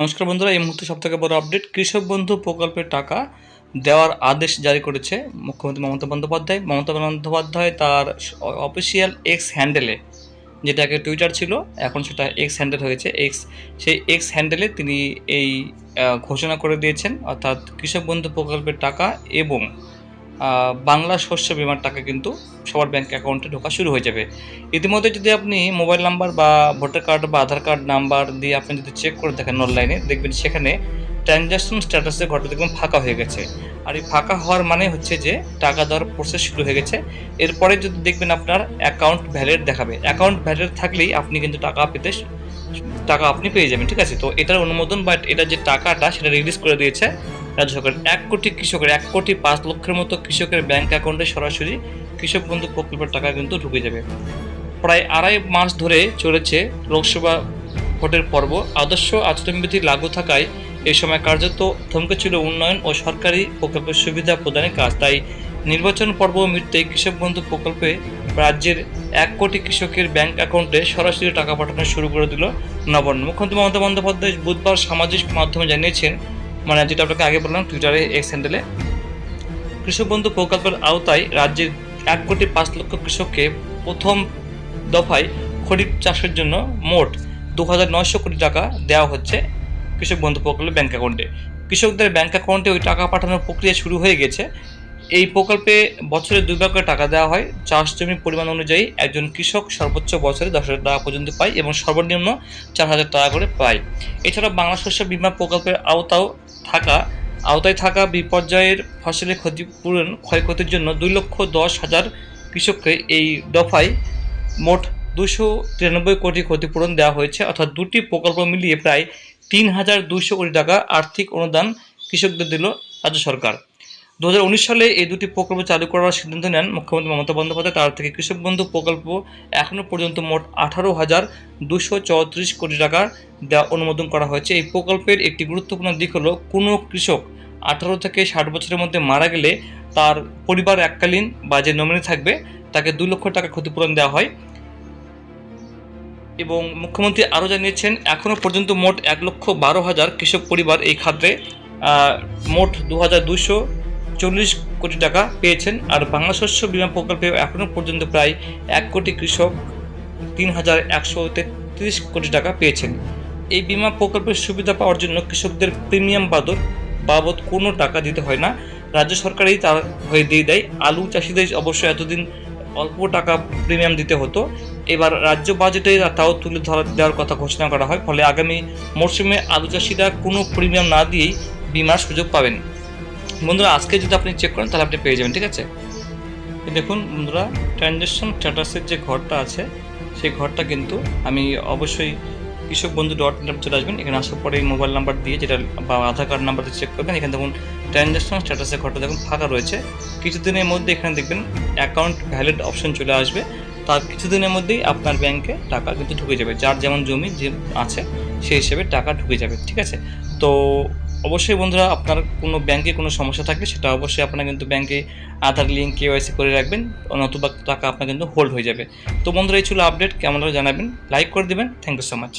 নমস্কার বন্ধুরা, এই মুহূর্তে সব থেকে বড় আপডেট কৃষক বন্ধু প্রকল্পের টাকা দেওয়ার আদেশ জারি করেছে মুখ্যমন্ত্রী মমতা বন্দ্যোপাধ্যায়। মমতা বন্দ্যোপাধ্যায় তার অফিসিয়াল এক্স হ্যান্ডেলে যেটা আগে টুইটার ছিল, এখন সেটা এক্স হ্যান্ডেল হয়েছে। এক্স সেই এক্স হ্যান্ডেলে তিনি এই ঘোষণা করে দিয়েছেন, অর্থাৎ কৃষক বন্ধু প্রকল্পের টাকা এবং বাংলা শস্য বিমার টাকা কিন্তু সবার ব্যাংক অ্যাকাউন্টে ঢোকা শুরু হয়ে যাবে। ইতিমধ্যে যদি আপনি মোবাইল নাম্বার বা ভোটার কার্ড বা আধার কার্ড নাম্বার দিয়ে আপনি যদি চেক করে দেখেন অনলাইনে দেখবেন সেখানে ট্রানজ্যাকশন স্ট্যাটাসের ঘরটা দেখবেন ফাঁকা হয়ে গেছে। আর এই ফাঁকা হওয়ার মানে হচ্ছে যে টাকা দেওয়ার প্রসেস শুরু হয়ে গেছে। এরপরে যদি দেখবেন আপনার অ্যাকাউন্ট ভ্যালিড দেখাবে। অ্যাকাউন্ট ভ্যালিড থাকলেই আপনি কিন্তু টাকা পেতে টাকা আপনি পেয়ে যাবেন, ঠিক আছে? তো এটার অনুমোদন বা এটা যে টাকাটা সেটা রিলিজ করে দিয়েছে। রাজ্য সরকার। এক কোটি কৃষকের, এক কোটি পাঁচ লক্ষের মতো কৃষকের ব্যাংক অ্যাকাউন্টে সরাসরি কৃষক বন্ধু প্রকল্পের টাকা কিন্তু ঢুকে যাবে। প্রায় আড়াই মাস ধরে চলেছে লোকসভা ভোটের পর্ব। আদর্শ আচরণবিধি লাগু থাকায় এই সময় কার্যত থমকে ছিল উন্নয়ন ও সরকারি প্রকল্পের সুবিধা প্রদানের কাজ। তাই নির্বাচন পর্ব মিটতে কৃষক বন্ধু প্রকল্পে রাজ্যের এক কোটি কৃষকের ব্যাংক অ্যাকাউন্টে সরাসরি টাকা পাঠানো শুরু করে দিল নবান্ন। মুখ্যমন্ত্রী মমতা বন্দ্যোপাধ্যায় বুধবার সামাজিক মাধ্যমে জানিয়েছেন মানে যেটা আপনাকে আগে বললাম টুইটারে এক্স হ্যান্ডেলে কৃষক বন্ধু প্রকল্পের আওতায় রাজ্যের এক কোটি পাঁচ লক্ষ কৃষককে প্রথম দফায় খরিফ চাষের জন্য মোট দু হাজার নয়শো কোটি টাকা দেওয়া হচ্ছে কৃষক বন্ধু প্রকল্পের ব্যাঙ্ক অ্যাকাউন্টে কৃষকদের ব্যাঙ্ক অ্যাকাউন্টে ওই টাকা পাঠানোর প্রক্রিয়া শুরু হয়ে গেছে। এই প্রকল্পে বছরে দুইবার করে টাকা দেওয়া হয়। চাষ জমির পরিমাণ অনুযায়ী একজন কৃষক সর্বোচ্চ বছরে দশ হাজার টাকা পর্যন্ত পায় এবং সর্বনিম্ন চার হাজার টাকা করে পায়। এছাড়া বাংলা শস্য বীমা প্রকল্পের আওতাও থাকা, আওতায় থাকা বিপর্যয়ের ফসলের ক্ষতিপূরণ ক্ষয়ক্ষতির জন্য দুই লক্ষ দশ হাজার কৃষককে এই দফায় মোট দুশো তিরানব্বই কোটি ক্ষতিপূরণ দেওয়া হয়েছে। অর্থাৎ দুটি প্রকল্প মিলিয়ে প্রায় তিন হাজার দুশো কোটি টাকা আর্থিক অনুদান কৃষকদের দিল রাজ্য সরকার। দু হাজার উনিশ সালে এই দুটি প্রকল্প চালু করার সিদ্ধান্ত নেন মুখ্যমন্ত্রী মমতা বন্দ্যোপাধ্যায়। তার থেকে কৃষক বন্ধু প্রকল্প এখনও পর্যন্ত মোট আঠারো হাজার দুশো চৌত্রিশ কোটি টাকা দেওয়া অনুমোদন করা হয়েছে। এই প্রকল্পের একটি গুরুত্বপূর্ণ দিক হলো, কোনো কৃষক আঠারো থেকে ষাট বছরের মধ্যে মারা গেলে তার পরিবার এককালীন বা যে নমিনি থাকবে, তাকে দু লক্ষ টাকা ক্ষতিপূরণ দেওয়া হয়। এবং মুখ্যমন্ত্রী আরও জানিয়েছেন এখনও পর্যন্ত মোট এক লক্ষ বারো হাজার কৃষক পরিবার এই খাতে মোট দু হাজার দুশো চল্লিশ কোটি টাকা পেয়েছেন আর বাংলা শস্য বিমা প্রকল্পে এখনও পর্যন্ত প্রায় এক কোটি কৃষক তিন হাজার একশো তেত্রিশ কোটি টাকা পেয়েছেন। এই বিমা প্রকল্পের সুবিধা পাওয়ার জন্য কৃষকদের প্রিমিয়াম বাদত বাবদ কোনো টাকা দিতে হয় না। রাজ্য সরকারই তার হয়ে দিয়ে দেয়। আলু চাষিদের অবশ্য এতদিন অল্প টাকা প্রিমিয়াম দিতে হতো। এবার রাজ্য বাজেটে তাও তুলে ধরা দেওয়ার কথা ঘোষণা করা হয়। ফলে আগামী মরশুমে আলু চাষিরা কোনো প্রিমিয়াম না দিয়েই বিমার সুযোগ পাবেন। বন্ধুরা, আজকে যদি আপনি চেক করেন, তাহলে আপনি পেয়ে যাবেন, ঠিক আছে? দেখুন বন্ধুরা ট্রানজ্যাকশন স্ট্যাটাসের যে ঘরটা আছে, সেই ঘরটা কিন্তু আমি অবশ্যই কৃষক বন্ধু ডট নেট চলে আসবেন। এখানে আসার পরে মোবাইল নাম্বার দিয়ে যেটা বা আধার কার্ড নাম্বার চেক করবেন, এখানে দেখুন ট্রানজ্যাকশন স্ট্যাটাসের ঘরটা দেখুন ফাঁকা রয়েছে। কিছুদিনের মধ্যে এখানে দেখবেন অ্যাকাউন্ট ভ্যালিড অপশন চলে আসবে। তার কিছুদিনের মধ্যেই আপনার ব্যাংকে টাকা কিন্তু ঢুকে যাবে। যার যেমন জমি যে আছে, সেই হিসেবে টাকা ঢুকে যাবে, ঠিক আছে? তো অবশ্যই বন্ধুরা আপনার কোনো ব্যাংকে কোনো সমস্যা থাকলে সেটা অবশ্যই আপনারা কিন্তু ব্যাংকে আধার লিঙ্ক কেওয়াইসি করে রাখবেন, নতুবা টাকা আপনার কিন্তু হোল্ড হয়ে যাবে। তো বন্ধুরা, এই ছিল আপডেট কেমন জানাবেন লাইক করে দেবেন। Thank you so much